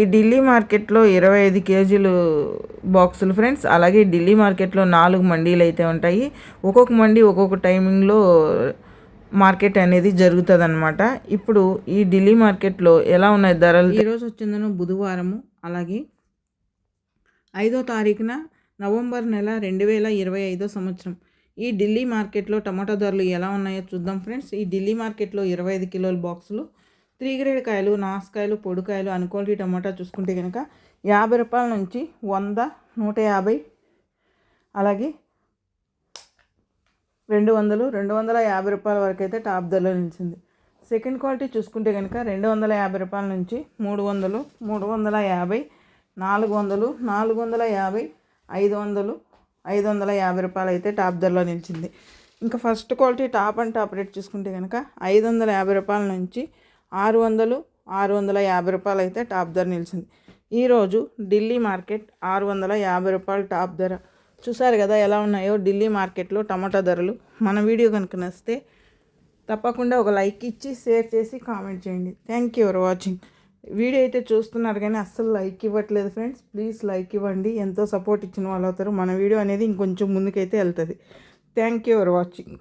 ఈ ఢిల్లీ మార్కెట్లో ఇరవై ఐదు కేజీలు బాక్సులు ఫ్రెండ్స్. అలాగే ఢిల్లీ మార్కెట్లో నాలుగు మండీలు అయితే ఉంటాయి. ఒక్కొక్క మండీ ఒక్కొక్క టైమింగ్లో మార్కెట్ అనేది జరుగుతుంది అనమాట ఇప్పుడు ఈ ఢిల్లీ మార్కెట్లో ఎలా ఉన్నాయి ధరలు? ఈరోజు వచ్చిందను బుధవారము. అలాగే ఐదో తారీఖున నవంబర్ నెల రెండు వేల ఇరవై ఐదో సంవత్సరం. ఈ ఢిల్లీ మార్కెట్లో టమాటా ధరలు ఎలా ఉన్నాయో చూద్దాం ఫ్రెండ్స్. ఈ ఢిల్లీ మార్కెట్లో ఇరవై ఐదు కిలోల బాక్సులు త్రీ గ్రేడ్ కాయలు నాసుకాయలు పొడికాయలు అనుకోండి టమాటా చూసుకుంటే కనుక యాభై రూపాయల నుంచి వంద నూట యాభై అలాగే రెండు వందలు రెండు వందల యాభై రూపాయల వరకు అయితే టాప్ ధరలో నిలిచింది. సెకండ్ క్వాలిటీ చూసుకుంటే కనుక రెండు వందల యాభై రూపాయల నుంచి మూడు వందలు మూడు వందల యాభై నాలుగు వందలు నాలుగు వందల యాభై ఐదు వందలు ఐదు వందల యాభై రూపాయలు అయితే టాప్ ధరలో నిలిచింది. ఇంకా first quality top and top rate చూసుకుంటే కనుక ఐదు వందల యాభై రూపాయల నుంచి ఆరు వందలు ఆరు వందల యాభై రూపాయలు అయితే టాప్ ధర నిలిచింది. ఈరోజు ఢిల్లీ మార్కెట్ ఆరు వందల యాభై రూపాయలు టాప్ ధర. చూసారు కదా ఎలా ఉన్నాయో ఢిల్లీ మార్కెట్లో టమాటా ధరలు. మన వీడియో కనుక నచ్చితే తప్పకుండా ఒక లైక్ ఇచ్చి షేర్ చేసి కామెంట్ చేయండి. Thank you for watching video అయితే చూస్తున్నారు కానీ అస్సలు లైక్ ఇవ్వట్లేదు ఫ్రెండ్స్. ప్లీజ్ లైక్ ఇవ్వండి. ఎంతో సపోర్ట్ ఇచ్చిన వాళ్ళు అవుతారు. మన వీడియో అనేది ఇంకొంచెం ముందుకైతే వెళ్తుంది. Thank you for watching